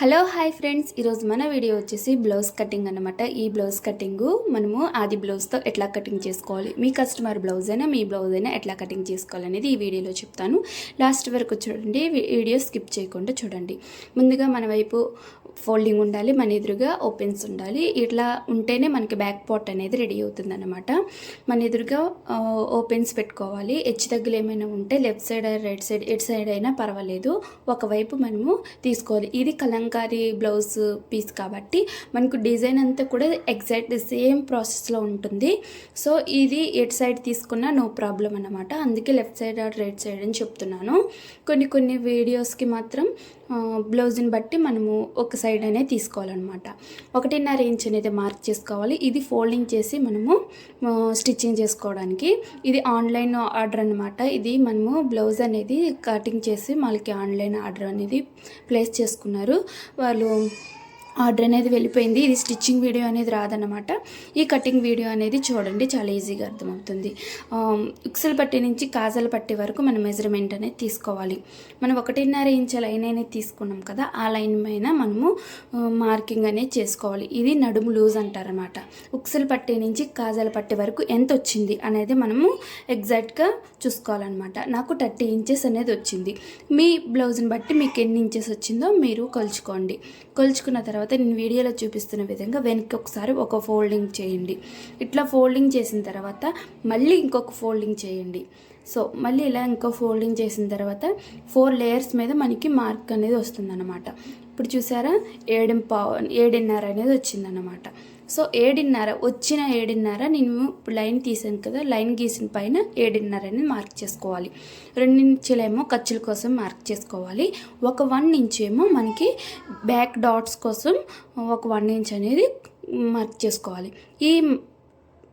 Hello hi friends. ఈరోజు మన video వచ్చేసి బ్లౌజ్ కటింగ్ అనమాట ఈ బ్లౌజ్ కటింగ్ మనము ఆది బ్లౌజ్తో ఎట్లా కటింగ్ చేసుకోవాలి మీ కస్టమర్ బ్లౌజ్ అయినా మీ బ్లౌజ్ అయినా ఎట్లా కటింగ్ చేసుకోవాలి అనేది ఈ వీడియోలో చెప్తాను. లాస్ట్ వరకు చూడండి వీడియో స్కిప్ చేయకుండా చూడండి. ముందుగా మన వైపు ఫోల్డింగ్ ఉండాలి మన ఎదురుగా ఓపెన్స్ ఉండాలి. ఇట్లా ఉంటేనే మనకి బ్యాక్ పార్ట్ అనేది రెడీ అవుతుంది అనమాట మన ఎదురుగా ఓపెన్స్ పెట్టుకోవాలి. హెచ్చు దగ్గర ఏమైనా ఉంటే లెఫ్ట్ సైడ్ రైట్ సైడ్ ఎటు సైడ్ అయినా పర్వాలేదు. ఒకవైపు మనము తీసుకోవాలి. ఇది కలం కలంకారీ బ్లౌజ్ పీస్ కాబట్టి మనకు డిజైన్ అంతా కూడా ఎగ్జాక్ట్ సేమ్ ప్రాసెస్లో ఉంటుంది. సో ఇది ఎటు సైడ్ తీసుకున్నా నో ప్రాబ్లం అనమాట అందుకే left side or right side అని చెప్తున్నాను. కొన్ని కొన్ని వీడియోస్కి మాత్రం బ్లౌజ్ని బట్టి మనము ఒక సైడ్ అనేది తీసుకోవాలన్నమాట. ఒకటిన్నర ఇంచ్ అనేది మార్క్ చేసుకోవాలి. ఇది ఫోల్డింగ్ చేసి మనము స్టిచ్చింగ్ చేసుకోవడానికి. ఇది ఆన్లైన్ ఆర్డర్ అనమాట ఇది మనము బ్లౌజ్ అనేది కటింగ్ చేసి మనకి ఆన్లైన్ ఆర్డర్ అనేది ప్లేస్ చేసుకున్నారు. వాళ్ళు ఆర్డర్ అనేది వెళ్ళిపోయింది. ఇది స్టిచ్చింగ్ వీడియో అనేది రాదనమాట ఈ కటింగ్ వీడియో అనేది చూడండి చాలా ఈజీగా అర్థమవుతుంది. ఉక్సల పట్టి నుంచి కాజల పట్టి వరకు మనం మెజర్మెంట్ అనేది తీసుకోవాలి. మనం ఒకటిన్నర ఇంచ్ లైన్ అనేది తీసుకున్నాం కదా ఆ లైన్ పైన మనము మార్కింగ్ అనేది చేసుకోవాలి. ఇది నడుము లూజ్ అంటారనమాట ఉక్సల పట్టి నుంచి కాజల పట్టి వరకు ఎంత వచ్చింది అనేది మనము ఎగ్జాక్ట్గా చూసుకోవాలన్నమాట. నాకు థర్టీ ఇంచెస్ అనేది వచ్చింది. మీ బ్లౌజ్ని బట్టి మీకు ఎన్ని ఇంచెస్ వచ్చిందో మీరు కొలుచుకోండి. కొలుచుకున్న తర్వాత నేను వీడియోలో చూపిస్తున్న విధంగా వెనక్కి ఒకసారి ఒక ఫోల్డింగ్ చేయండి. ఇట్లా ఫోల్డింగ్ చేసిన తర్వాత మళ్ళీ ఇంకొక ఫోల్డింగ్ చేయండి. సో మళ్ళీ ఇలా ఇంకో ఫోల్డింగ్ చేసిన తర్వాత ఫోర్ లేయర్స్ మీద మనకి మార్క్ అనేది వస్తుందన్నమాట. ఇప్పుడు చూసారా? ఏడెం పావు ఏడున్నర అనేది వచ్చిందన్నమాట. సో ఏడున్నర వచ్చిన ఏడున్నర నేను ఇప్పుడు లైన్ తీసాను కదా లైన్ గీసిన పైన ఏడున్నర అనేది మార్క్ చేసుకోవాలి. రెండించులేమో ఖర్చుల కోసం మార్క్ చేసుకోవాలి. ఒక వన్ ఇంచ్ ఏమో మనకి బ్యాక్ డాట్స్ కోసం ఒక వన్ ఇంచ్ అనేది మార్క్ చేసుకోవాలి. ఈ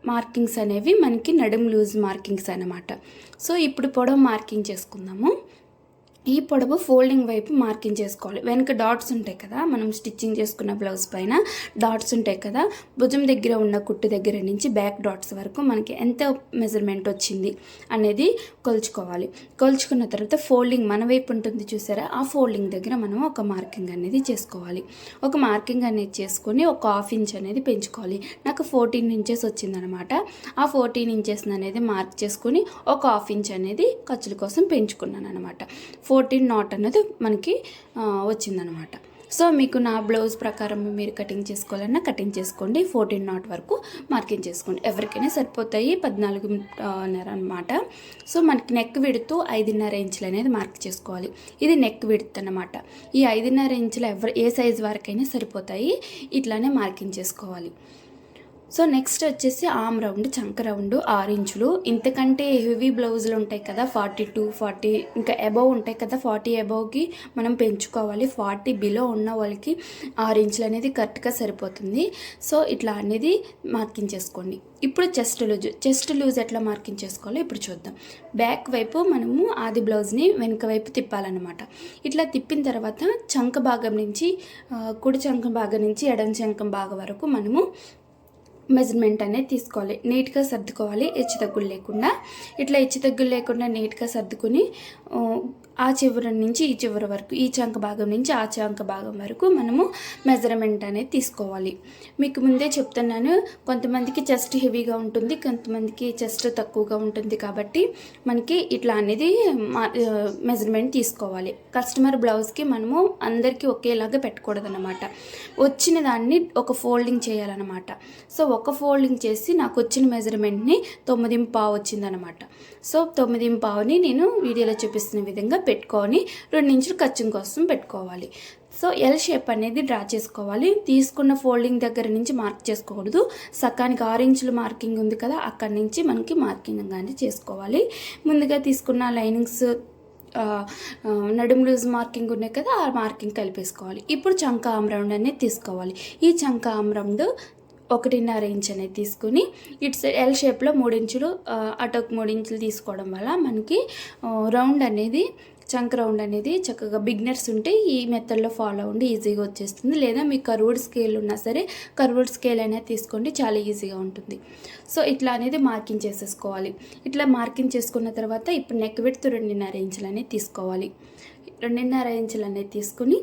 మార్కింగ్స్ అనేవి మనకి నడుం లూజ్ మార్కింగ్స్ అన్నమాట. సో ఇప్పుడు పొడవు మార్కింగ్ చేసుకుందాము. ఈ పొడవు ఫోల్డింగ్ వైపు మార్కింగ్ చేసుకోవాలి. వెనక డాట్స్ ఉంటాయి కదా మనం స్టిచ్చింగ్ చేసుకున్న బ్లౌజ్ పైన డాట్స్ ఉంటాయి కదా భుజం దగ్గర ఉన్న కుట్టు దగ్గర నుంచి బ్యాక్ డాట్స్ వరకు మనకి ఎంత మెజర్మెంట్ వచ్చింది అనేది కొలుచుకోవాలి. కొలుచుకున్న తర్వాత ఫోల్డింగ్ మన వైపు ఉంటుంది చూసారా ఆ ఫోల్డింగ్ దగ్గర మనం ఒక మార్కింగ్ అనేది చేసుకోవాలి. ఒక మార్కింగ్ అనేది చేసుకొని ఒక హాఫ్ ఇంచ్ అనేది పెంచుకోవాలి. నాకు ఫోర్టీన్ ఇంచెస్ వచ్చిందనమాట. ఆ ఫోర్టీన్ ఇంచెస్ అనేది మార్క్ చేసుకొని ఒక హాఫ్ ఇంచ్ అనేది ఖర్చుల కోసం పెంచుకున్నాను అనమాట ఫోర్టీన్ నాట్ అనేది మనకి వచ్చిందనమాట. సో మీకు నా బ్లౌజ్ ప్రకారం మీరు కటింగ్ చేసుకోవాలన్నా కటింగ్ చేసుకోండి. ఫోర్టీన్ నాట్ వరకు మార్కింగ్ చేసుకోండి. ఎవరికైనా సరిపోతాయి పద్నాలుగున్నర అనమాట సో మనకి నెక్ విడుతూ ఐదున్నర ఇంచులు అనేది మార్క్ చేసుకోవాలి. ఇది నెక్ విడుత్ అనమాట ఈ ఐదున్నర ఇంచులు ఎవరు ఏ సైజ్ వరకైనా సరిపోతాయి. ఇట్లానే మార్కింగ్ చేసుకోవాలి. సో నెక్స్ట్ వచ్చేసి ఆమ్ రౌండ్ చంక రౌండ్ ఆరు ఇంచులు. ఇంతకంటే హెవీ బ్లౌజులు ఉంటాయి కదా ఫార్టీ టూ ఫార్టీ ఇంకా అబౌవ్ ఉంటాయి కదా ఫార్టీ అబౌవ్కి మనం పెంచుకోవాలి. ఫార్టీ బిలో ఉన్న వాళ్ళకి ఆరు ఇంచులు అనేది కరెక్ట్గా సరిపోతుంది. సో ఇట్లా అనేది మార్కింగ్ చేసుకోండి. ఇప్పుడు చెస్ట్ లూజ్ చెస్ట్ లూజ్ ఎట్లా మార్కింగ్ చేసుకోవాలో ఇప్పుడు చూద్దాం. బ్యాక్ వైపు మనము ఆది బ్లౌజ్ని వెనుక వైపు తిప్పాలన్నమాట. ఇట్లా తిప్పిన తర్వాత చంక భాగం నుంచి కుడి చంక భాగం నుంచి ఎడం చంక భాగం వరకు మనము మెజర్మెంట్ అనేది తీసుకోవాలి. నీట్గా సర్దుకోవాలి. హెచ్చు తగ్గులు లేకుండా. ఇట్లా హెచ్చు తగ్గులు లేకుండా నీట్గా సర్దుకుని ఆ, చివరి నుంచి ఈ చివరి వరకు ఈ చంక భాగం నుంచి ఆ చంక భాగం వరకు మనము మెజర్మెంట్ అనేది తీసుకోవాలి. మీకు ముందే చెప్తున్నాను కొంతమందికి చెస్ట్ హెవీగా ఉంటుంది కొంతమందికి చెస్ట్ తక్కువగా ఉంటుంది కాబట్టి మనకి ఇట్లా అనేది మెజర్మెంట్ తీసుకోవాలి. కస్టమర్ బ్లౌజ్కి మనము అందరికీ ఒకేలాగా పెట్టకూడదు అనమాట వచ్చిన దాన్ని ఒక ఫోల్డింగ్ చేయాలన్నమాట. సో ఒక ఫోల్డింగ్ చేసి నాకు వచ్చిన మెజర్మెంట్ని తొమ్మిది పావు వచ్చిందనమాట సో తొమ్మిది పావుని నేను వీడియోలో చూపిస్తున్న విధంగా పెట్టుకొని రెండు ఇంచులు ఖర్చు కోసం పెట్టుకోవాలి. సో ఎల్ షేప్ అనేది డ్రా చేసుకోవాలి. తీసుకున్న ఫోల్డింగ్ దగ్గర నుంచి మార్క్ చేసుకోకూడదు. సకానికి ఆరు ఇంచులు మార్కింగ్ ఉంది కదా అక్కడి నుంచి మనకి మార్కింగ్ కానీ చేసుకోవాలి. ముందుగా తీసుకున్న లైనింగ్స్ నడుము లూజ్ మార్కింగ్ ఉన్నాయి కదా ఆ మార్కింగ్ కలిపేసుకోవాలి. ఇప్పుడు చంక ఆమ్ రౌండ్ అనేది తీసుకోవాలి. ఈ చంక ఆమ్ రౌండ్ ఒకటిన్నర ఇంచ్ అనేది తీసుకుని ఇట్స్ ఎల్ షేప్లో మూడు ఇంచులు ఆ, అటు ఒక మూడు ఇంచులు తీసుకోవడం వల్ల మనకి రౌండ్ అనేది చంక్ రౌండ్ అనేది చక్కగా బిగ్నర్స్ ఉంటే ఈ మెథడ్లో ఫాలో అవ్వండి ఈజీగా వచ్చేస్తుంది. లేదా మీకు కర్వ్డ్ స్కేల్ ఉన్నా సరే కర్వ్డ్ స్కేల్ అనేది తీసుకోండి చాలా ఈజీగా ఉంటుంది. సో ఇట్లా అనేది మార్కింగ్ చేసేసుకోవాలి. ఇట్లా మార్కింగ్ చేసుకున్న తర్వాత ఇప్పుడు నెక్ విడ్త్ రెండున్నర ఇంచులు అనేది తీసుకోవాలి. రెండున్నర ఇంచులు అనేది తీసుకుని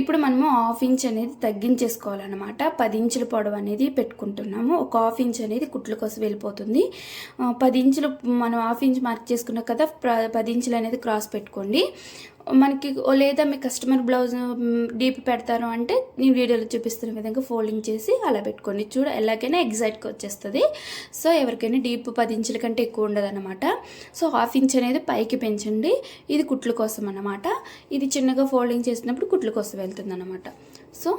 ఇప్పుడు మనము హాఫ్ ఇంచ్ అనేది తగ్గించేసుకోవాలన్నమాట. పది ఇంచుల పొడవు అనేది పెట్టుకుంటున్నాము. ఒక హాఫ్ ఇంచ్ అనేది కుట్ల కోసం వెళ్ళిపోతుంది. పది ఇంచులు మనం హాఫ్ ఇంచ్ మార్క్ చేసుకున్నాం కదా పది ఇంచులు అనేది క్రాస్ పెట్టుకోండి. మనకి లేదా మీ కస్టమర్ బ్లౌజ్ డీప్ పెడతారు అంటే నేను వీడియోలో చూపిస్తున్న విధంగా ఫోల్డింగ్ చేసి అలా పెట్టుకోండి. చూడ ఎలాగైనా ఎగ్జాక్ట్గా వచ్చేస్తుంది. సో ఎవరికైనా డీప్ పది ఇంచుల కంటే ఎక్కువ ఉండదన్నమాట. సో హాఫ్ ఇంచ్ అనేది పైకి పెంచండి. ఇది కుట్లు కోసం అన్నమాట ఇది చిన్నగా ఫోల్డింగ్ చేసినప్పుడు కుట్లు కోసం వెళ్తుంది అనమాట సో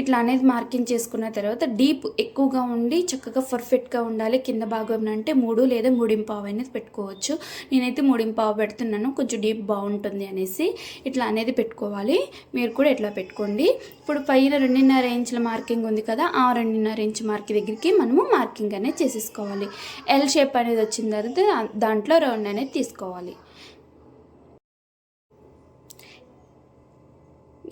ఇట్లా అనేది మార్కింగ్ చేసుకున్న తర్వాత డీప్ ఎక్కువగా ఉండి చక్కగా పర్ఫెక్ట్గా ఉండాలి. కింద భాగం అంటే మూడు లేదా మూడింపావు అనేది పెట్టుకోవచ్చు. నేనైతే మూడింపావు పెడుతున్నాను. కొంచెం డీప్ బాగుంటుంది అనేసి ఇట్లా అనేది పెట్టుకోవాలి. మీరు కూడా ఇట్లా పెట్టుకోండి. ఇప్పుడు పైన రెండున్నర ఇంచుల మార్కింగ్ ఉంది కదా ఆ రెండున్నర ఇంచ్ మార్క్ దగ్గరికి మనము మార్కింగ్ అనేది చేసేసుకోవాలి. ఎల్ షేప్ అనేది వచ్చిన తర్వాత దాంట్లో రౌండ్ అనేది తీసుకోవాలి.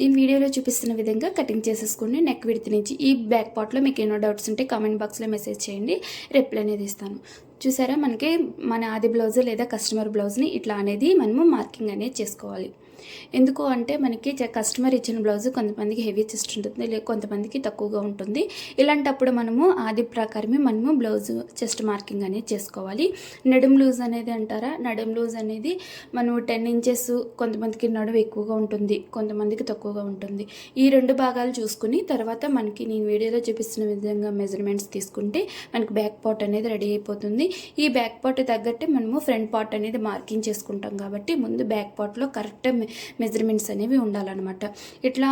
ఈ వీడియోలో చూపిస్తున్న విధంగా కటింగ్ చేసేసుకోండి. నెక్ విడత్ నుంచి ఈ బ్యాక్ పార్ట్లో మీకు ఎన్నో డౌట్స్ ఉంటే కామెంట్ బాక్స్లో మెసేజ్ చేయండి. రిప్లై అనేది ఇస్తాను. చూసారా? మనకి మన ఆది బ్లౌజ్ లేదా కస్టమర్ బ్లౌజ్ని ఇట్లా అనేది మనము మార్కింగ్ అనేది చేసుకోవాలి. ఎందుకు అంటే మనకి కస్టమర్ ఇచ్చిన బ్లౌజ్ కొంతమందికి హెవీ చెస్ట్ ఉంటుంది లే కొంతమందికి తక్కువగా ఉంటుంది. ఇలాంటప్పుడు మనము ఆది ప్రకారమే మనము బ్లౌజ్ చెస్ట్ మార్కింగ్ అనేది చేసుకోవాలి. నడుం లూజ్ అనేది అంటారా? నడుం లూజ్ అనేది మనం టెన్ ఇంచెస్ కొంతమందికి నడుము ఎక్కువగా ఉంటుంది కొంతమందికి తక్కువగా ఉంటుంది. ఈ రెండు భాగాలు చూసుకుని తర్వాత మనకి నేను వీడియోలో చూపిస్తున్న విధంగా మెజర్మెంట్స్ తీసుకుంటే మనకి బ్యాక్ పార్ట్ అనేది రెడీ అయిపోతుంది. ఈ బ్యాక్ పార్ట్ తగ్గట్టే మనము ఫ్రంట్ పార్ట్ అనేది మార్కింగ్ చేసుకుంటాం కాబట్టి ముందు బ్యాక్ పార్ట్లో కరెక్ట్ మెజర్మెంట్స్ అనేవి ఉండాలన్నమాట. ఇట్లా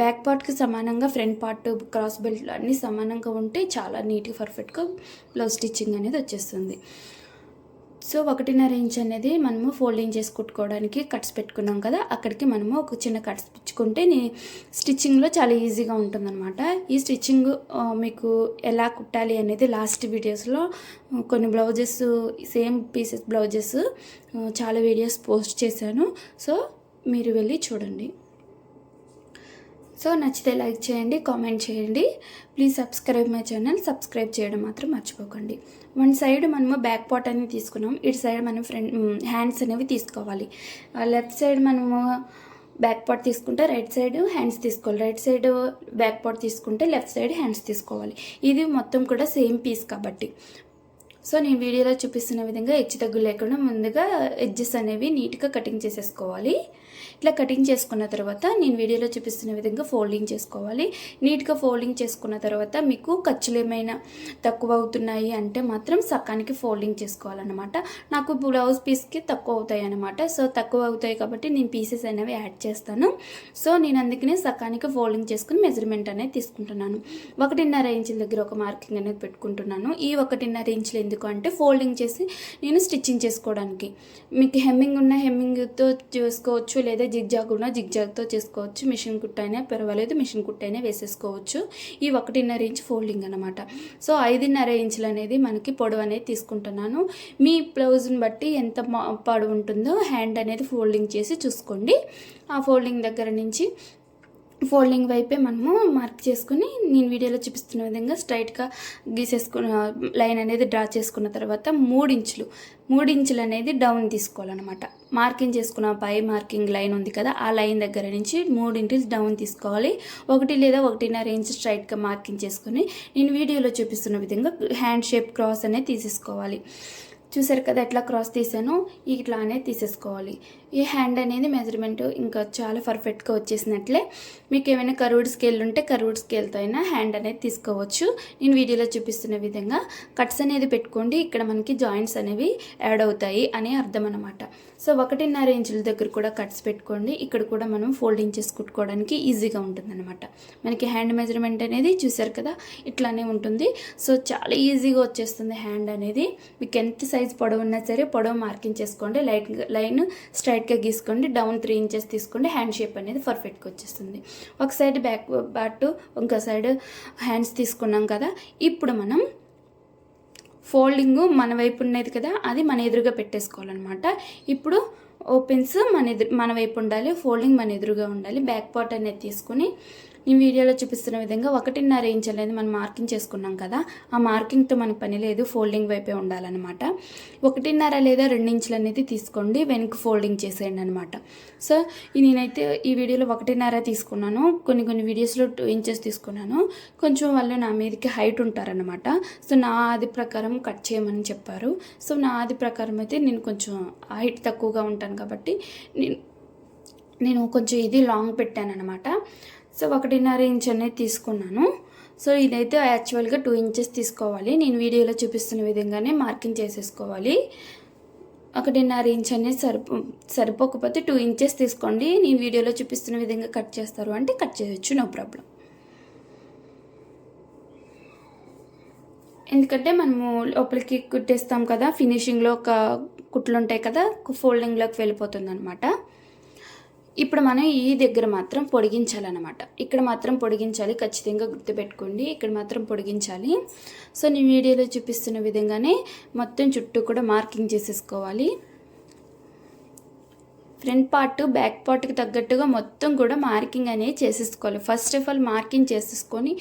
బ్యాక్ పార్ట్కి సమానంగా ఫ్రంట్ పార్ట్ క్రాస్ బెల్ట్లు అన్నీ సమానంగా ఉంటే చాలా నీట్గా పర్ఫెక్ట్గా బ్లౌజ్ స్టిచ్చింగ్ అనేది వచ్చేస్తుంది. సో ఒకటిన్నర ఇంచ్ అనేది మనము ఫోల్డింగ్ చేసి కుట్టుకోవడానికి కట్స్ పెట్టుకున్నాం కదా అక్కడికి మనము ఒక చిన్న కట్స్ పిచ్చుకుంటే నీ స్టిచ్చింగ్లో చాలా ఈజీగా ఉంటుందన్నమాట. ఈ స్టిచ్చింగ్ మీకు ఎలా కుట్టాలి అనేది లాస్ట్ వీడియోస్లో కొన్ని బ్లౌజెస్ సేమ్ పీసెస్ బ్లౌజెస్ చాలా వీడియోస్ పోస్ట్ చేశాను. సో మీరు వెళ్ళి చూడండి. సో నచ్చితే లైక్ చేయండి కామెంట్ చేయండి. Please subscribe my channel subscribe చేయడం మాత్రం మర్చిపోకండి. వన్ సైడ్ మనము బ్యాక్ పార్ట్ అనేది తీసుకున్నాం. ఇటు సైడ్ మనం ఫ్రంట్ హ్యాండ్స్ అనేవి తీసుకోవాలి. లెఫ్ట్ సైడ్ మనము బ్యాక్ పార్ట్ తీసుకుంటే రైట్ సైడ్ హ్యాండ్స్ తీసుకోవాలి. రైట్ సైడ్ బ్యాక్ పార్ట్ తీసుకుంటే లెఫ్ట్ సైడ్ హ్యాండ్స్ తీసుకోవాలి. ఇది మొత్తం కూడా సేమ్ పీస్ కాబట్టి. సో నేను వీడియోలో చూపిస్తున్న విధంగా హెచ్చు తగ్గు లేకుండా ముందుగా ఎడ్జెస్ అనేవి నీట్గా కటింగ్ చేసేసుకోవాలి. ఇట్లా కటింగ్ చేసుకున్న తర్వాత నేను వీడియోలో చూపిస్తున్న విధంగా ఫోల్డింగ్ చేసుకోవాలి. నీట్గా ఫోల్డింగ్ చేసుకున్న తర్వాత మీకు ఖర్చులు ఏమైనా తక్కువ అవుతున్నాయి అంటే మాత్రం సకానికి ఫోల్డింగ్ చేసుకోవాలన్నమాట. నాకు బ్లౌజ్ పీస్కి తక్కువ అవుతాయి అనమాట సో తక్కువ అవుతాయి కాబట్టి నేను పీసెస్ అనేవి యాడ్ చేస్తాను. సో నేను అందుకనే సకానికి ఫోల్డింగ్ చేసుకుని మెజర్మెంట్ అనేది తీసుకుంటున్నాను. ఒకటిన్నర ఇంచుల దగ్గర ఒక మార్కింగ్ అనేది పెట్టుకుంటున్నాను. ఈ ఒకటిన్నర ఇంచులు ఎందుకు అంటే ఫోల్డింగ్ చేసి నేను స్టిచ్చింగ్ చేసుకోవడానికి. మీకు హెమ్మింగ్ ఉన్న హెమ్మింగ్తో చేసుకోవచ్చు లేదా జిగ్జాగ్ ఉన్న జిగ్జాగ్తో చేసుకోవచ్చు. మిషన్ కుట్ట అయినా పర్వాలేదు మిషన్ కుట్ట అయినా వేసేసుకోవచ్చు. ఈ ఒకటిన్నర ఇంచ్ ఫోల్డింగ్ అనమాట సో ఐదున్నర ఇంచులు అనేది మనకి పొడవు అనేది తీసుకుంటున్నాను. మీ బ్లౌజ్ని బట్టి ఎంత పొడవు ఉంటుందో హ్యాండ్ అనేది ఫోల్డింగ్ చేసి చూసుకోండి. ఆ ఫోల్డింగ్ దగ్గర నుంచి ఫోల్డింగ్ వైపే మనము మార్క్ చేసుకుని నేను వీడియోలో చూపిస్తున్న విధంగా స్ట్రైట్గా గీసేసుకున్న లైన్ అనేది డ్రా చేసుకున్న తర్వాత మూడించులు. మూడించులు మూడు ఇంచులు అనేది డౌన్ తీసుకోవాలన్నమాట. మార్కింగ్ చేసుకున్న పై మార్కింగ్ లైన్ ఉంది కదా ఆ లైన్ దగ్గర నుంచి మూడు డౌన్ తీసుకోవాలి. ఒకటి లేదా ఒకటిన్నర ఇంచ్ స్ట్రైట్గా మార్కింగ్ చేసుకుని నేను వీడియోలో చూపిస్తున్న విధంగా హ్యాండ్ షేప్ క్రాస్ అనేది తీసేసుకోవాలి. చూసారు కదా ఎట్లా క్రాస్ తీసాను? ఇట్లా అనేది తీసేసుకోవాలి. ఈ హ్యాండ్ అనేది మెజర్మెంట్ ఇంకా చాలా పర్ఫెక్ట్గా వచ్చేసినట్లే. మీకు ఏమైనా కరువుడ్ స్కేల్ ఉంటే కరువుడ్ స్కేల్తో అయినా హ్యాండ్ అనేది తీసుకోవచ్చు. నేను వీడియోలో చూపిస్తున్న విధంగా. కట్స్ అనేది పెట్టుకోండి. ఇక్కడ మనకి జాయింట్స్ అనేవి యాడ్ అవుతాయి అని అర్థం అనమాట సో ఒకటిన్నర ఇంచుల దగ్గర కూడా కట్స్ పెట్టుకోండి. ఇక్కడ కూడా మనం ఫోల్డింగ్ చేసి కుట్టుకోవడానికి ఈజీగా ఉంటుందన్నమాట. మనకి హ్యాండ్ మెజర్మెంట్ అనేది చూసారు కదా ఇట్లానే ఉంటుంది. సో చాలా ఈజీగా వచ్చేస్తుంది హ్యాండ్ అనేది. మీకు ఎంత సైజ్ పొడవు ఉన్నా సరే పొడవు మార్కింగ్ చేసుకోండి లైట్ లైన్ స్ట్రైట్గా గీసుకోండి. డౌన్ త్రీ ఇంచెస్ తీసుకోండి. హ్యాండ్ షేప్ అనేది పర్ఫెక్ట్గా వచ్చేస్తుంది. ఒక సైడ్ బ్యాక్ పార్ట్ ఇంకో సైడ్ హ్యాండ్స్ తీసుకున్నాం కదా. ఇప్పుడు మనం ఫోల్డింగ్ మన వైపు ఉన్నది కదా అది మన ఎదురుగా పెట్టేసుకోవాలన్నమాట. ఇప్పుడు ఓపెన్స్ మన ఎదురు మన వైపు ఉండాలి ఫోల్డింగ్ మన ఎదురుగా ఉండాలి బ్యాక్ పార్ట్ అనేది తీసుకుని ఈ వీడియోలో చూపిస్తున్న విధంగా ఒకటిన్నర ఇంచ్ అనేది మనం మార్కింగ్ చేసుకున్నాం కదా ఆ మార్కింగ్తో మనకు పని లేదు ఫోల్డింగ్ వైపే ఉండాలన్నమాట. ఒకటిన్నర లేదా రెండు ఇంచులు అనేది తీసుకోండి వెనక్కి ఫోల్డింగ్ చేసేయండి అనమాట సో నేనైతే ఈ వీడియోలో ఒకటిన్నర తీసుకున్నాను కొన్ని కొన్ని వీడియోస్లో టూ ఇంచెస్ తీసుకున్నాను. కొంచెం వాళ్ళు నా మీదకి హైట్ ఉంటారనమాట సో నా ఆది ప్రకారం కట్ చేయమని చెప్పారు. సో నా ఆది ప్రకారం అయితే నేను కొంచెం హైట్ తక్కువగా ఉంటాను కాబట్టి నేను నేను కొంచెం ఇది లాంగ్ పెట్టాను అనమాట సో ఒకటిన్నర ఇంచ్ అనేది తీసుకున్నాను. సో ఇదైతే యాక్చువల్గా టూ ఇంచెస్ తీసుకోవాలి. నేను వీడియోలో చూపిస్తున్న విధంగానే మార్కింగ్ చేసేసుకోవాలి. ఒకటిన్నర ఇంచ్ అనేది సరిపో సరిపోకపోతే టూ ఇంచెస్ తీసుకోండి. నేను వీడియోలో చూపిస్తున్న విధంగా కట్ చేస్తారు అంటే కట్ చేయొచ్చు నో ప్రాబ్లం. ఎందుకంటే మనము లోపలికి కుట్టేస్తాం కదా ఫినిషింగ్లో ఒక కుట్లు ఉంటాయి కదా ఫోల్డింగ్లోకి వెళ్ళిపోతుంది అనమాట ఇప్పుడు మనం ఈ దగ్గర మాత్రం పొడిగించాలన్నమాట. ఇక్కడ మాత్రం పొడిగించాలి ఖచ్చితంగా గుర్తుపెట్టుకోండి. ఇక్కడ మాత్రం పొడిగించాలి. సో నేను వీడియోలో చూపిస్తున్న విధంగానే మొత్తం చుట్టూ కూడా మార్కింగ్ చేసేసుకోవాలి. ఫ్రంట్ పార్ట్ బ్యాక్ పార్ట్కి తగ్గట్టుగా మొత్తం కూడా మార్కింగ్ అనేది చేసేసుకోవాలి. ఫస్ట్ ఆఫ్ ఆల్ మార్కింగ్ చేసేసుకొని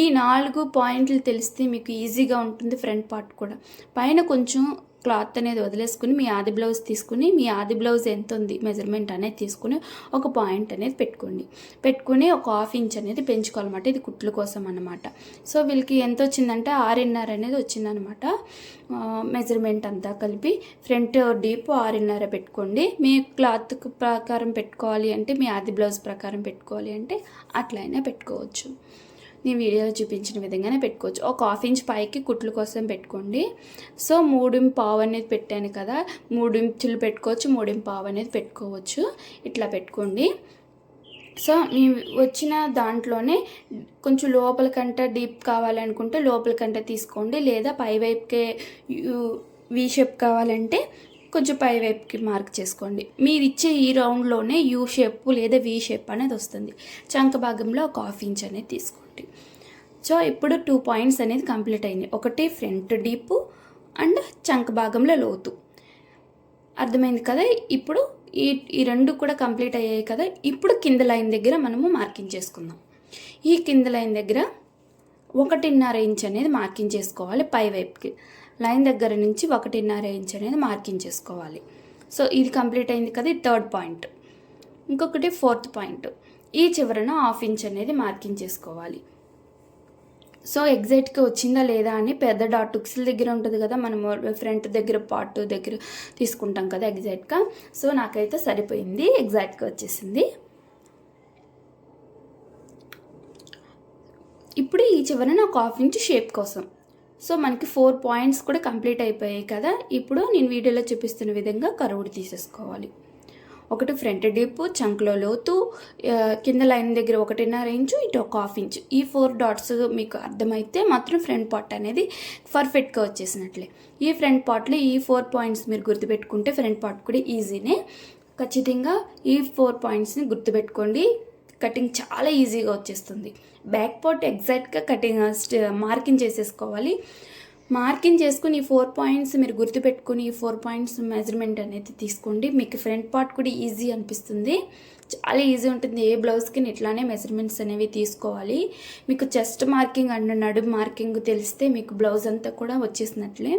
ఈ నాలుగు పాయింట్లు తెలిస్తే మీకు ఈజీగా ఉంటుంది ఫ్రంట్ పార్ట్ కూడా. పైన కొంచెం క్లాత్ అనేది వదిలేసుకుని మీ ఆది బ్లౌజ్ తీసుకుని మీ ఆది బ్లౌజ్ ఎంత ఉంది మెజర్మెంట్ అనేది తీసుకుని ఒక పాయింట్ అనేది పెట్టుకోండి. పెట్టుకుని ఒక హాఫ్ ఇంచ్ అనేది పెంచుకోవాలన్నమాట. ఇది కుట్ల కోసం అనమాట సో వీళ్ళకి ఎంత వచ్చిందంటే ఆరున్నర అనేది వచ్చిందనమాట మెజర్మెంట్ అంతా కలిపి ఫ్రంట్ డీప్ ఆరున్నర పెట్టుకోండి. మీ క్లాత్ ప్రకారం పెట్టుకోవాలి అంటే మీ ఆది బ్లౌజ్ ప్రకారం పెట్టుకోవాలి అంటే అట్లయినా పెట్టుకోవచ్చు. నేను వీడియోలో చూపించిన విధంగానే పెట్టుకోవచ్చు. ఒక హాఫ్ ఇంచ్ పైకి కుట్లు కోసం పెట్టుకోండి. సో మూడు పావు అనేది పెట్టాను కదా మూడించులు పెట్టుకోవచ్చు మూడిం పావు అనేది పెట్టుకోవచ్చు. ఇట్లా పెట్టుకోండి. సో మీ వచ్చిన దాంట్లోనే కొంచెం లోపల కంట డీప్ కావాలనుకుంటే లోపల కంట తీసుకోండి. లేదా పై వైపుకే వి షేప్ కావాలంటే కొంచెం పై వైపుకి మార్క్ చేసుకోండి. మీరు ఇచ్చే ఈ రౌండ్లోనే యూ షేప్ లేదా వి షేప్ అనేది వస్తుంది. చంక భాగంలో ఒక హాఫ్ ఇంచ్ అనేది తీసుకోండి. సో ఇప్పుడు టూ పాయింట్స్ అనేది కంప్లీట్ అయింది. ఒకటి ఫ్రంట్ డీప్ అండ్ చంక భాగంలో లోతు. అర్థమైంది కదా? ఇప్పుడు ఈ ఈ రెండు కూడా కంప్లీట్ అయ్యాయి కదా? ఇప్పుడు కింద లైన్ దగ్గర మనము మార్కింగ్ చేసుకుందాం. ఈ కింద లైన్ దగ్గర ఒకటిన్నర ఇంచ్ అనేది మార్కింగ్ చేసుకోవాలి. పై వైపుకి. లైన్ దగ్గర నుంచి ఒకటిన్నర ఇంచ్ అనేది మార్కింగ్ చేసుకోవాలి. సో ఇది కంప్లీట్ అయింది కదా ఇది థర్డ్ పాయింట్ ఇంకొకటి ఫోర్త్ పాయింట్ ఈ చివరన హాఫ్ ఇంచ్ అనేది మార్కింగ్ చేసుకోవాలి. సో ఎగ్జాక్ట్గా వచ్చిందా లేదా అని పెద్ద డాట్ టుక్స్ల దగ్గర ఉంటుంది కదా మనం ఫ్రంట్ దగ్గర పార్ట్ దగ్గర తీసుకుంటాం కదా ఎగ్జాక్ట్గా. సో నాకైతే సరిపోయింది ఎగ్జాక్ట్గా వచ్చేసింది. ఇప్పుడు ఈ చివరన ఒక హాఫ్ ఇంచ్ షేప్ కోసం. సో మనకి ఫోర్ పాయింట్స్ కూడా కంప్లీట్ అయిపోయాయి కదా ఇప్పుడు నేను వీడియోలో చూపిస్తున్న విధంగా కరువుడు తీసేసుకోవాలి. ఒకటి ఫ్రంట్ డీప్ చంక్లో లోతు కింద లైన్ దగ్గర ఒకటిన్నర ఇంచు ఇటు ఒక హాఫ్ ఇంచు. ఈ ఫోర్ డాట్స్ మీకు అర్థమైతే మాత్రం ఫ్రంట్ పార్ట్ అనేది పర్ఫెక్ట్గా వచ్చేసినట్లే. ఈ ఫ్రంట్ పార్ట్లో ఈ ఫోర్ పాయింట్స్ మీరు గుర్తుపెట్టుకుంటే ఫ్రంట్ పార్ట్ కూడా ఈజీనే. ఖచ్చితంగా ఈ ఫోర్ పాయింట్స్ని గుర్తుపెట్టుకోండి. కటింగ్ చాలా ఈజీగా వచ్చేస్తుంది. బ్యాక్ పార్ట్ ఎగ్జాక్ట్గా కటింగ్ మార్కింగ్ చేసేసుకోవాలి. మార్కింగ్ చేసుకుని ఈ ఫోర్ పాయింట్స్ మీరు గుర్తుపెట్టుకుని ఈ ఫోర్ పాయింట్స్ మెజర్మెంట్ అనేది తీసుకోండి. మీకు ఫ్రంట్ పార్ట్ కూడా ఈజీ అనిపిస్తుంది. చాలా ఈజీ ఉంటుంది. ఏ బ్లౌజ్కి ఇట్లానే మెజర్మెంట్స్ అనేవి తీసుకోవాలి. మీకు చెస్ట్ మార్కింగ్ అండ్ నడుము మార్కింగ్ తెలిస్తే మీకు బ్లౌజ్ అంతా కూడా వచ్చేసినట్లే.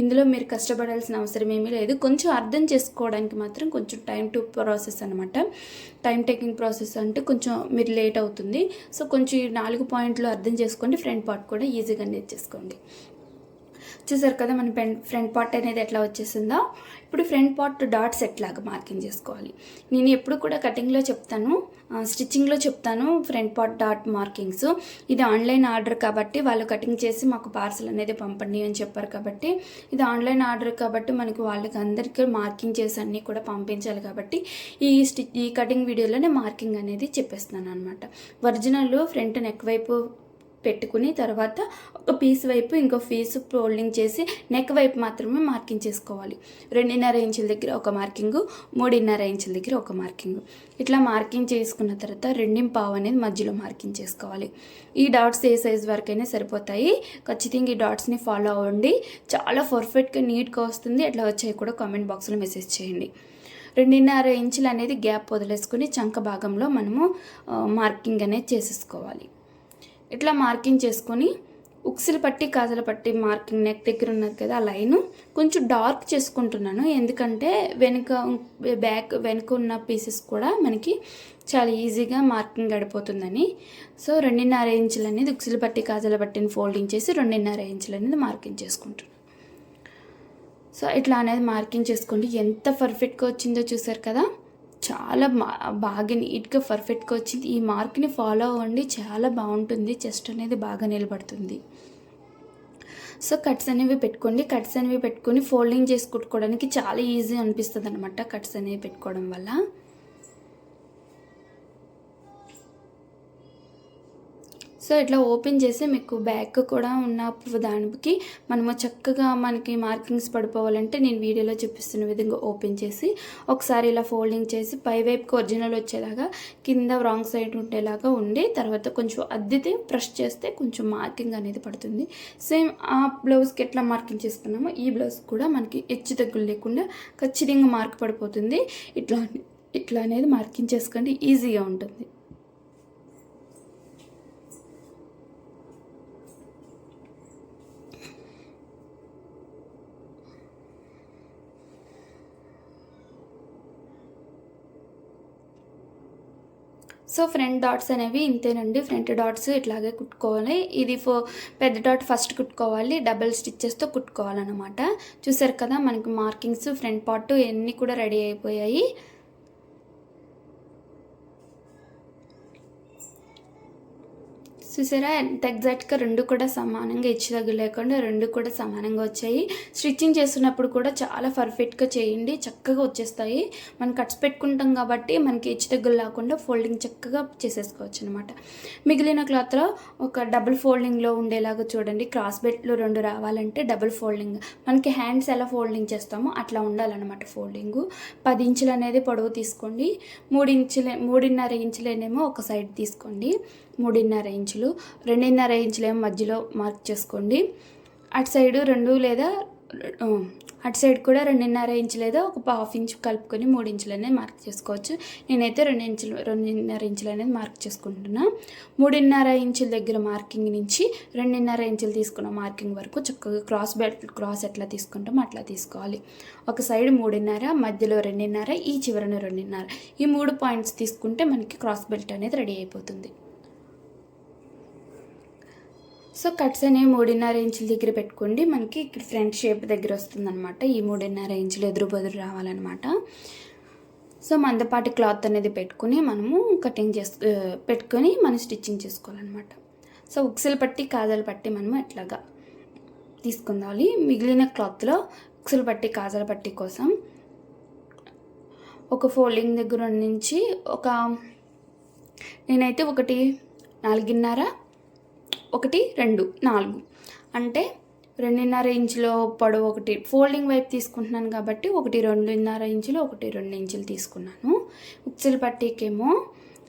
ఇందులో మీరు కష్టపడాల్సిన అవసరం ఏమీ లేదు. కొంచెం అర్థం చేసుకోవడానికి మాత్రం కొంచెం టైం టు ప్రాసెస్ అనమాట టైం టేకింగ్ ప్రాసెస్ అంటే కొంచెం మీరు లేట్ అవుతుంది. సో కొంచెం ఈ నాలుగు పాయింట్లు అర్థం చేసుకోండి. ఫ్రంట్ పార్ట్ కూడా ఈజీగా నేర్చేసుకోండి చూసారు కదా మన పెన్ ఫ్రంట్ పార్ట్ అనేది ఎట్లా వచ్చేసిందో? ఇప్పుడు ఫ్రంట్ పార్ట్ డాట్స్ ఎట్లాగా మార్కింగ్ చేసుకోవాలి. నేను ఎప్పుడు కూడా కటింగ్లో చెప్తాను స్టిచ్చింగ్లో చెప్తాను ఫ్రంట్ పార్ట్ డాట్ మార్కింగ్స్. ఇది ఆన్లైన్ ఆర్డర్ కాబట్టి వాళ్ళు కటింగ్ చేసి మాకు పార్సల్ అనేది పంపండి అని చెప్పారు కాబట్టి ఇది ఆన్లైన్ ఆర్డర్ కాబట్టి మనకి వాళ్ళకి అందరికీ మార్కింగ్ చేసి అన్నీ కూడా పంపించాలి కాబట్టి ఈ స్టి ఈ కటింగ్ వీడియోలోనే మార్కింగ్ అనేది చెప్పేస్తున్నాను అనమాట ఒరిజినల్ ఫ్రంట్ నెక్ వైపు పెట్టుకుని తర్వాత ఒక పీస్ వైపు ఇంకో పీస్ ఫోల్డింగ్ చేసి నెక్ వైపు మాత్రమే మార్కింగ్ చేసుకోవాలి. రెండున్నర ఇంచుల దగ్గర ఒక మార్కింగ్ మూడున్నర ఇంచుల దగ్గర ఒక మార్కింగ్. ఇట్లా మార్కింగ్ చేసుకున్న తర్వాత రెండిం పావు అనేది మధ్యలో మార్కింగ్ చేసుకోవాలి. ఈ డాట్స్ ఏ సైజ్ వరకైనా సరిపోతాయి. ఖచ్చితంగా ఈ డాట్స్ని ఫాలో అవ్వండి. చాలా పర్ఫెక్ట్గా నీట్గా వస్తుంది. ఎట్లా వచ్చాయి కూడా కామెంట్ బాక్స్లో మెసేజ్ చేయండి. రెండున్నర ఇంచులు అనేది గ్యాప్ వదిలేసుకుని చంక భాగంలో మనము మార్కింగ్ అనేది చేసేసుకోవాలి. ఇట్లా మార్కింగ్ చేసుకొని ఉక్సులు పట్టి కాజల పట్టి మార్కింగ్ నెక్ దగ్గర ఉన్నది కదా ఆ లైన్. కొంచెం డార్క్ చేసుకుంటున్నాను. ఎందుకంటే వెనుక బ్యాక్ వెనుక ఉన్న పీసెస్ కూడా మనకి చాలా ఈజీగా మార్కింగ్ గడిపోతుందని. సో రెండున్నర ఇంచులు అనేది ఉక్సులు పట్టి కాజల పట్టిని ఫోల్డింగ్ చేసి రెండున్నర ఇంచులు అనేది మార్కింగ్ చేసుకుంటున్నాను. సో ఇట్లా అనేది మార్కింగ్ చేసుకోండి. ఎంత పర్ఫెక్ట్గా వచ్చిందో చూసారు కదా? చాలా బాగా నీట్గా పర్ఫెక్ట్గా వచ్చింది. ఈ మార్క్ని ఫాలో అవ్వండి. చాలా బాగుంటుంది. చెస్ట్ అనేది బాగా నిలబడుతుంది. సో కట్స్ అనేవి పెట్టుకోండి. కట్స్ అనేవి పెట్టుకొని ఫోల్డింగ్ చేసి కుట్టుకోవడానికి చాలా ఈజీ అనిపిస్తుంది అనమాట కట్స్ అనేవి పెట్టుకోవడం వల్ల. సో ఇట్లా ఓపెన్ చేసి మీకు బ్యాక్ కూడా ఉన్న దానికి మనము చక్కగా మనకి మార్కింగ్స్ పడిపోవాలంటే నేను వీడియోలో చూపిస్తున్న విధంగా ఓపెన్ చేసి ఒకసారి ఇలా ఫోల్డింగ్ చేసి పై వైపుకి ఒరిజినల్ వచ్చేలాగా కింద రాంగ్ సైడ్ ఉండేలాగా ఉండి తర్వాత కొంచెం అద్దితే ప్రెస్ చేస్తే కొంచెం మార్కింగ్ అనేది పడుతుంది. సేమ్ ఆ బ్లౌజ్కి ఎట్లా మార్కింగ్ చేసుకున్నామో ఈ బ్లౌజ్ కూడా మనకి హెచ్చు తగ్గులు లేకుండా ఖచ్చితంగా మార్క్ పడిపోతుంది. ఇట్లా ఇట్లా అనేది మార్కింగ్ చేసుకోండి. ఈజీగా ఉంటుంది. సో ఫ్రంట్ డాట్స్ అనేవి ఇంతేనండి. ఫ్రంట్ డాట్స్ ఇట్లాగే కుట్టుకోవాలి. ఇది ఫో పెద్ద డాట్ ఫస్ట్ కుట్టుకోవాలి. డబల్ స్టిచ్చెస్తో కుట్టుకోవాలన్నమాట. చూసారు కదా మనకి మార్కింగ్స్ ఫ్రంట్ పార్ట్ ఇవన్నీ కూడా రెడీ అయిపోయాయి. చూసారా? ఎంత ఎగ్జాక్ట్గా రెండు కూడా సమానంగా ఇచ్చి తగ్గు లేకుండా రెండు కూడా సమానంగా వచ్చాయి. స్టిచ్చింగ్ చేస్తున్నప్పుడు కూడా చాలా పర్ఫెక్ట్గా చేయండి. చక్కగా వచ్చేస్తాయి. మనం కట్స్ పెట్టుకుంటాం కాబట్టి మనకి ఇచ్చి తగ్గులు లేకుండా ఫోల్డింగ్ చక్కగా చేసేసుకోవచ్చు అనమాట మిగిలిన క్లాత్లో ఒక డబుల్ ఫోల్డింగ్లో ఉండేలాగా చూడండి. క్రాస్ బెల్ట్లు రెండు రావాలంటే డబుల్ ఫోల్డింగ్. మనకి హ్యాండ్స్ ఎలా ఫోల్డింగ్ చేస్తామో అట్లా ఉండాలన్నమాట ఫోల్డింగ్. పది ఇంచులు అనేది పొడవు తీసుకోండి. మూడు ఇంచులే మూడున్నర ఇంచులేనేమో ఒక సైడ్ తీసుకోండి. మూడున్నర ఇంచులు రెండున్నర ఇంచులేమో మధ్యలో మార్క్ చేసుకోండి. అటు సైడు రెండు లేదా అటు సైడ్ కూడా రెండున్నర ఇంచు లేదా ఒక హాఫ్ ఇంచ్ కలుపుకొని మూడు ఇంచులు అనేది మార్క్ చేసుకోవచ్చు. నేనైతే రెండు ఇంచులు రెండున్నర ఇంచులు అనేది మార్క్ చేసుకుంటున్నా. మూడున్నర ఇంచుల దగ్గర మార్కింగ్ నుంచి రెండున్నర ఇంచులు తీసుకున్న మార్కింగ్ వరకు చక్కగా క్రాస్ బెల్ట్ క్రాస్ ఎట్లా తీసుకుంటామో అట్లా తీసుకోవాలి. ఒక సైడ్ మూడున్నర మధ్యలో రెండున్నర ఈ చివరన రెండున్నర. ఈ మూడు పాయింట్స్ తీసుకుంటే మనకి క్రాస్ బెల్ట్ అనేది రెడీ అయిపోతుంది. సో కట్స్ అనేవి మూడున్నర ఇంచుల దగ్గర పెట్టుకోండి. మనకి ఇక్కడ ఫ్రంట్ షేప్ దగ్గర వస్తుందన్నమాట. ఈ మూడున్నర ఇంచులు ఎదురు బదురు రావాలన్నమాట. సో మందపాటి క్లాత్ అనేది పెట్టుకుని మనము కటింగ్ చేసు పెట్టుకొని మనం స్టిచ్చింగ్ చేసుకోవాలన్నమాట. సో ఉక్సలు పట్టి కాజలు పట్టి మనము ఎట్లాగా తీసుకుందాలి. మిగిలిన క్లాత్లో ఉక్సలు పట్టి కాజల పట్టి కోసం ఒక ఫోల్డింగ్ దగ్గర నుంచి ఒక నేనైతే ఒకటి నాలుగున్నర ఒకటి రెండు నాలుగు. అంటే రెండున్నర ఇంచులో పొడవు ఒకటి. ఫోల్డింగ్ వైపు తీసుకుంటున్నాను కాబట్టి ఒకటి రెండున్నర ఇంచులు ఒకటి రెండు ఇంచులు తీసుకున్నాను. ఉక్సుల పట్టీకేమో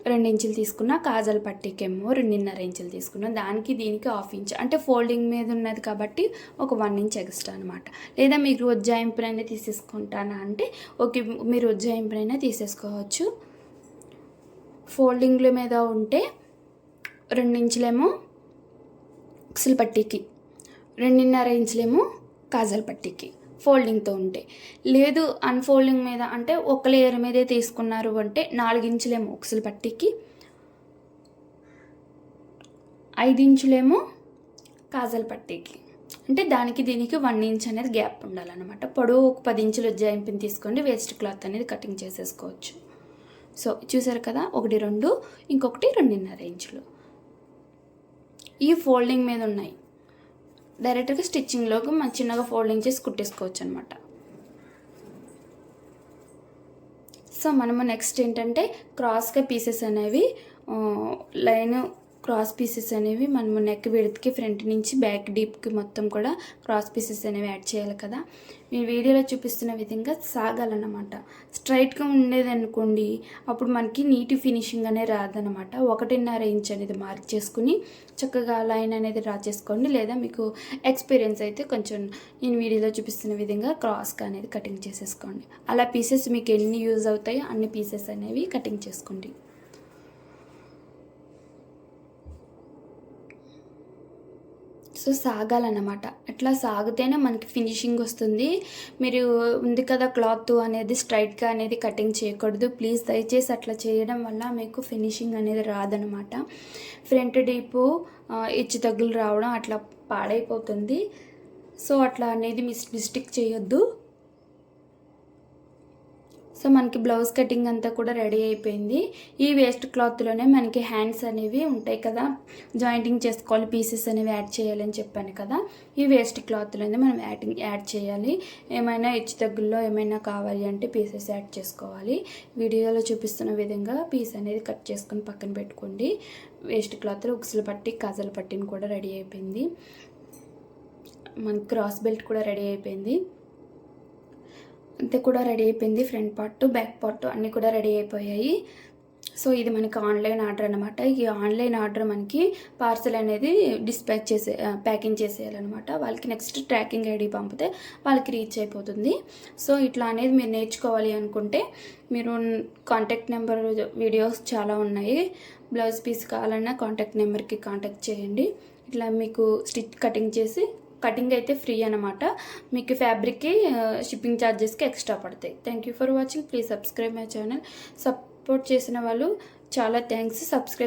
రెండు ఇంచులు తీసుకున్నా కాజల పట్టీకేమో రెండున్నర ఇంచులు తీసుకున్నా. దానికి దీనికి హాఫ్ ఇంచ్. అంటే ఫోల్డింగ్ మీద ఉన్నది కాబట్టి ఒక వన్ ఇంచ్ ఎక్స్ట్రా అనమాట లేదా మీరు ఉజ్జాయింపునైనా తీసేసుకుంటానా అంటే ఓకే మీరు ఉజ్జాయింపునైనా తీసేసుకోవచ్చు. ఫోల్డింగ్ల మీద ఉంటే రెండు ఇంచులేమో ఉక్సుల పట్టీకి. రెండున్నర ఇంచులేమో కాజల్ పట్టీకి ఫోల్డింగ్తో ఉంటే. లేదు అన్ఫోల్డింగ్ మీద అంటే ఒక లేయర్ మీదే తీసుకున్నారు అంటే నాలుగించులేమో ఉక్సుల పట్టీకి. ఐదు ఇంచులేమో కాజల్ పట్టీకి. అంటే దానికి దీనికి వన్ ఇంచ్ అనేది గ్యాప్ ఉండాలన్నమాట. పొడవు ఒక పది ఇంచులు ఉజ్జాయింపుని తీసుకోండి. వేస్ట్ క్లాత్ అనేది కటింగ్ చేసేసుకోవచ్చు. సో చూసారు కదా? ఒకటి రెండు ఇంకొకటి రెండున్నర ఇంచులు. ఈ ఫోల్డింగ్ మీద ఉన్నాయి. డైరెక్ట్గా స్టిచ్చింగ్లోకి మనం చిన్నగా ఫోల్డింగ్ చేసి కుట్టేసుకోవచ్చు అనమాట సో మనము నెక్స్ట్ ఏంటంటే క్రాస్గా పీసెస్ అనేవి లైన్ క్రాస్ పీసెస్ అనేవి మనము నెక్ విడత్కి ఫ్రంట్ నుంచి బ్యాక్ డీప్కి మొత్తం కూడా క్రాస్ పీసెస్ అనేవి యాడ్ చేయాలి కదా. మీ వీడియోలో చూపిస్తున్న విధంగా సాగాలన్నమాట. స్ట్రైట్గా ఉండేది అనుకోండి అప్పుడు మనకి నీటి ఫినిషింగ్ అనేది రాదనమాట ఒకటిన్నర ఇంచ్ అనేది మార్క్ చేసుకుని చక్కగా లైన్ అనేది డ్రా చేసుకోండి. లేదా మీకు ఎక్స్పీరియన్స్ అయితే కొంచెం నేను వీడియోలో చూపిస్తున్న విధంగా క్రాస్గా అనేది కటింగ్ చేసేసుకోండి. అలా పీసెస్ మీకు ఎన్ని యూజ్ అవుతాయో అన్ని పీసెస్ అనేవి కటింగ్ చేసుకోండి. సో సాగాలన్నమాట. అట్లా సాగితేనే మనకి ఫినిషింగ్ వస్తుంది. మీరు ఉంది కదా క్లాత్ అనేది స్ట్రైట్గా అనేది కటింగ్ చేయకూడదు. ప్లీజ్ దయచేసి అట్లా చేయడం వల్ల మీకు ఫినిషింగ్ అనేది రాదనమాట ఫ్రంట్ డీపు ఇచ్చి తగ్గులు రావడం అట్లా పాడైపోతుంది. సో అట్లా అనేది మిస్ మిస్టేక్ చేయొద్దు. సో మనకి బ్లౌజ్ కటింగ్ అంతా కూడా రెడీ అయిపోయింది. ఈ వేస్ట్ క్లాత్లోనే మనకి హ్యాండ్స్ అనేవి ఉంటాయి కదా. జాయింటింగ్ చేసుకోవాలి పీసెస్ అనేవి యాడ్ చేయాలని చెప్పాను కదా. ఈ వేస్ట్ క్లాత్లోనే మనం యాడింగ్ యాడ్ చేయాలి. ఏమైనా హెచ్చు తగ్గుల్లో ఏమైనా కావాలి అంటే పీసెస్ యాడ్ చేసుకోవాలి. వీడియోలో చూపిస్తున్న విధంగా పీస్ అనేది కట్ చేసుకొని పక్కన పెట్టుకోండి. వేస్ట్ క్లాత్లో ఉక్సులు పట్టి కాజలు పట్టిన కూడా రెడీ అయిపోయింది. మనకి క్రాస్ బెల్ట్ కూడా రెడీ అయిపోయింది. అంతే కూడా రెడీ అయిపోయింది. ఫ్రంట్ పార్ట్ బ్యాక్ పార్ట్ అన్నీ కూడా రెడీ అయిపోయాయి. సో ఇది మనకి ఆన్లైన్ ఆర్డర్ అనమాట ఈ ఆన్లైన్ ఆర్డర్ మనకి పార్సల్ అనేది డిస్పాచ్ చేసే ప్యాకింగ్ చేసేయాలన్నమాట. వాళ్ళకి నెక్స్ట్ ట్రాకింగ్ ఐడి పంపితే వాళ్ళకి రీచ్ అయిపోతుంది. సో ఇట్లా అనేది మీరు నేర్చుకోవాలి అనుకుంటే మీరు కాంటాక్ట్ నెంబర్ వీడియోస్ చాలా ఉన్నాయి. బ్లౌజ్ పీస్ కావాలన్నా కాంటాక్ట్ నెంబర్కి కాంటాక్ట్ చేయండి. ఇట్లా మీకు స్టిచ్ కటింగ్ చేసి కటింగ్ అయితే ఫ్రీ అనమాట మీకు ఫ్యాబ్రిక్కి షిప్పింగ్ ఛార్జెస్కి ఎక్స్ట్రా పడతాయి. Thank you for watching please subscribe my channel support చేసిన వాళ్ళు చాలా థ్యాంక్స్ సబ్స్క్రైబ్